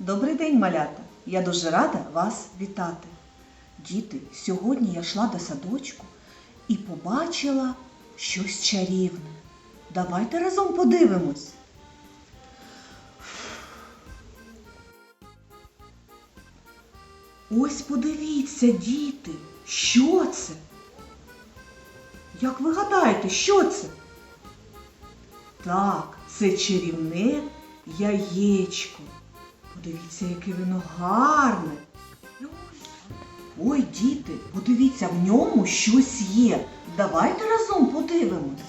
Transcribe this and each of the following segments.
Добрий день, малята! Я дуже рада вас вітати. Діти, сьогодні я йшла до садочку і побачила щось чарівне. Давайте разом подивимось. Ось подивіться, діти, що це? Як ви гадаєте, що це? Так, це чарівне яєчко. Подивіться, яке воно гарне. Ой, діти, подивіться, в ньому щось є. Давайте разом подивимось.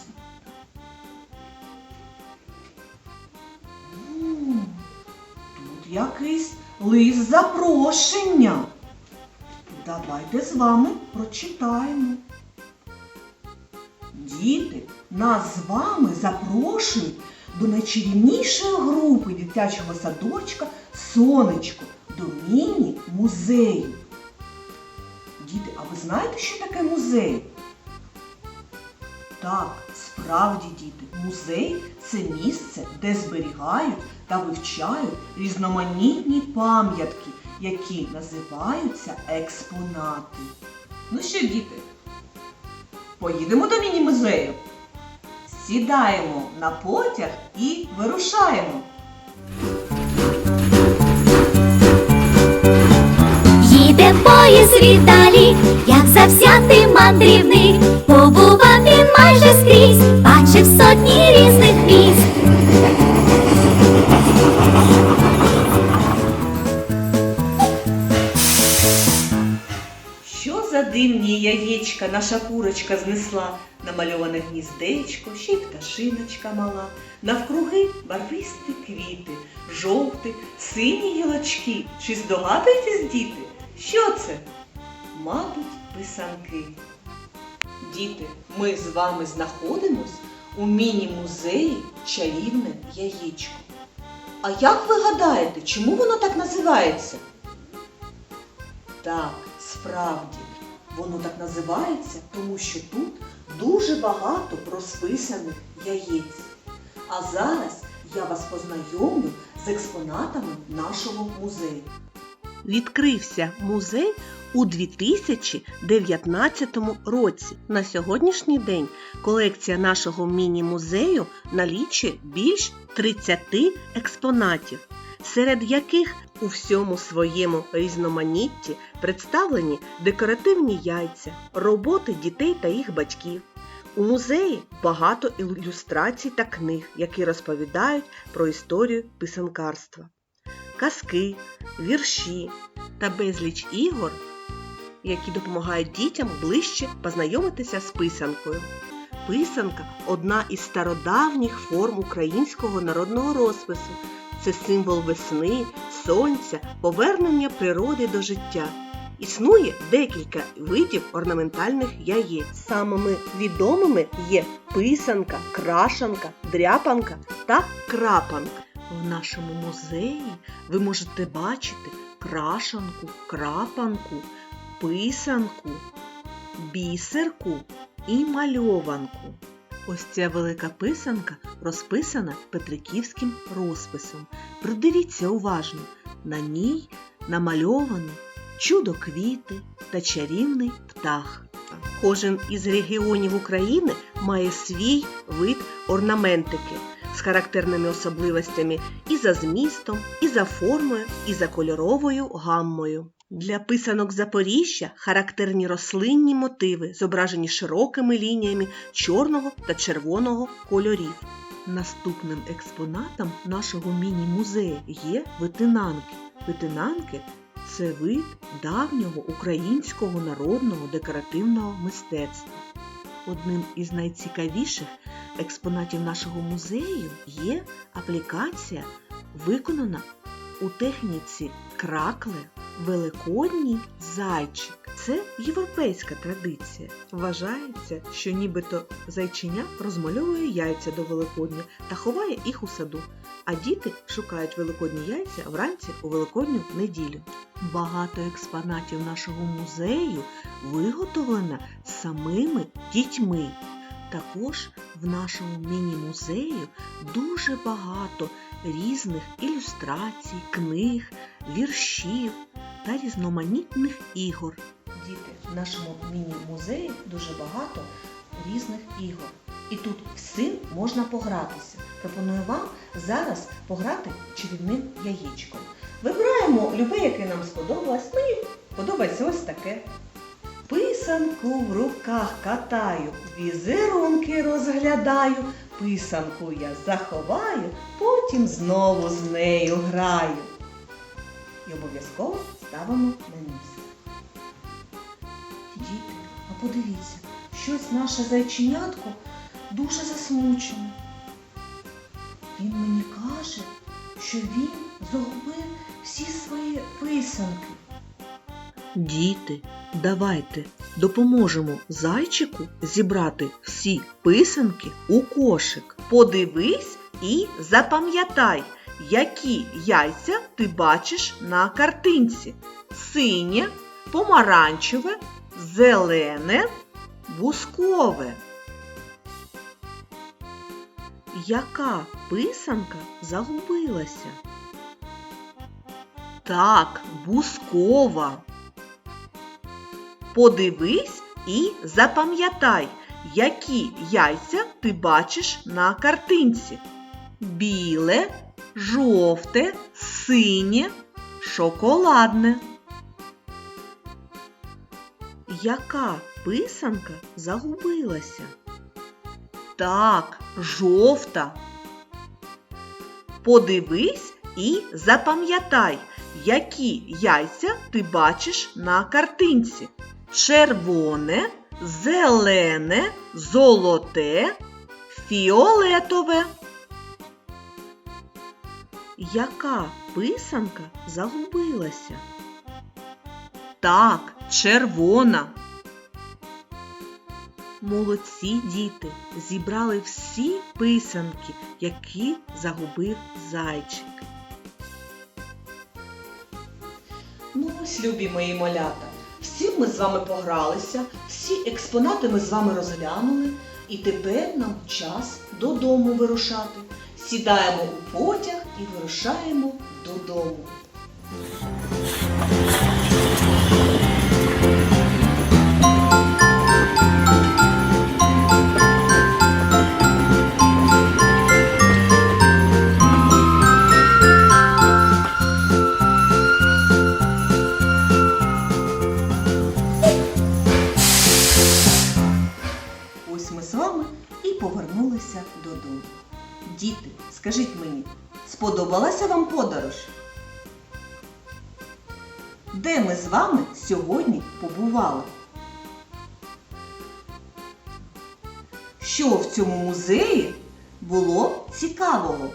Тут якийсь лист запрошення. Давайте з вами прочитаємо. Діти, нас з вами запрошують до найчарівнішої групи дитячого садочка Сонечко до міні-музею. Діти, а ви знаєте, що таке музей? Так, справді, діти, музей це місце, де зберігають та вивчають різноманітні пам'ятки, які називаються експонати. Ну що, діти, поїдемо до міні-музею? Сідаємо на потяг і вирушаємо. Їде поїзд віддалі, як завзятий мандрівник, побував він майже скрізь, бачив сотні різних міст. За яєчка наша курочка знесла? Намальоване гніздечко, ще й пташиночка мала. Навкруги барвисті квіти, жовті, сині гілочки. Чи здогадуєтесь, діти? Що це? Мабуть, писанки. Діти, ми з вами знаходимось у міні-музеї чарівне яєчко. А як ви гадаєте, чому воно так називається? Так, справді, воно так називається, тому що тут дуже багато розписаних яєць. А зараз я вас познайомлю з експонатами нашого музею. Відкрився музей у 2019 році. На сьогоднішній день колекція нашого міні-музею налічує більш 30 експонатів, серед яких у всьому своєму різноманітті представлені декоративні яйця, роботи дітей та їх батьків. У музеї багато ілюстрацій та книг, які розповідають про історію писанкарства, казки, вірші та безліч ігор, які допомагають дітям ближче познайомитися з писанкою. Писанка одна із стародавніх форм українського народного розпису. Це символ весни, сонця, повернення природи до життя. Існує декілька видів орнаментальних яєць. Самими відомими є писанка, крашанка, дряпанка та крапанка. В нашому музеї ви можете бачити крашанку, крапанку, писанку, бісерку і мальованку. Ось ця велика писанка розписана петриківським розписом. Придивіться уважно, на ній намальовані чудо квіти та чарівний птах. Кожен із регіонів України має свій вид орнаментики з характерними особливостями і за змістом, і за формою, і за кольоровою гаммою. Для писанок Запоріжжя характерні рослинні мотиви, зображені широкими лініями чорного та червоного кольорів. Наступним експонатом нашого міні-музею є витинанки. Витинанки це вид давнього українського народного декоративного мистецтва. Одним із найцікавіших експонатів нашого музею є аплікація, виконана у техніці кракле Великодній зайчик. Це європейська традиція. Вважається, що нібито зайчиня розмальовує яйця до Великодня та ховає їх у саду, а діти шукають великодні яйця вранці у великодню неділю. Багато експонатів нашого музею виготовлено самими дітьми. Також в нашому міні-музею дуже багато різних ілюстрацій, книг, віршів та різноманітних ігор. Діти, в нашому міні-музеї дуже багато різних ігор. І тут всім можна погратися. Пропоную вам зараз пограти чарівним яєчком. Вибираємо любе, яке нам сподобалось. Мені подобається ось таке. Писанку в руках катаю, візерунки розглядаю, писанку я заховаю, потім знову з нею граю. І обов'язково ставимо на місце. Подивіться, щось наше зайченятко дуже засмучене. Він мені каже, що він загубив всі свої писанки. Діти, давайте допоможемо зайчику зібрати всі писанки у кошик. Подивись і запам'ятай, які яйця ти бачиш на картинці: синє, помаранчеве, зелене, бускове. Яка писанка загубилася? Так, бускова. Подивись і запам'ятай, які яйця ти бачиш на картинці. Біле, жовте, синє, шоколадне. Яка писанка загубилася? Так, жовта. Подивись і запам'ятай, які яйця ти бачиш на картинці. Червоне, зелене, золоте, фіолетове. Яка писанка загубилася? Так, червона. Молодці діти зібрали всі писанки, які загубив зайчик. Ну ось, любі мої малята, всі ми з вами погралися, всі експонати ми з вами розглянули, і тепер нам час додому вирушати. Сідаємо у потяг і вирушаємо додому. І повернулися додому. Діти, скажіть мені, сподобалася вам подорож? Де ми з вами сьогодні побували? Що в цьому музеї було цікавого?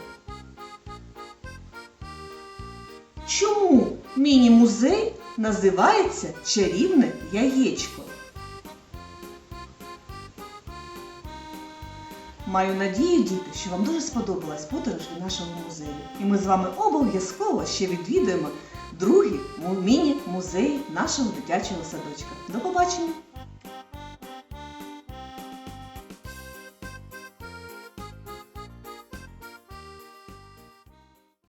Чому міні-музей називається Чарівне яєчко? Маю надію, діти, що вам дуже сподобалась подорож до нашого музею. І ми з вами обов'язково ще відвідуємо другий міні-музей нашого дитячого садочка. До побачення!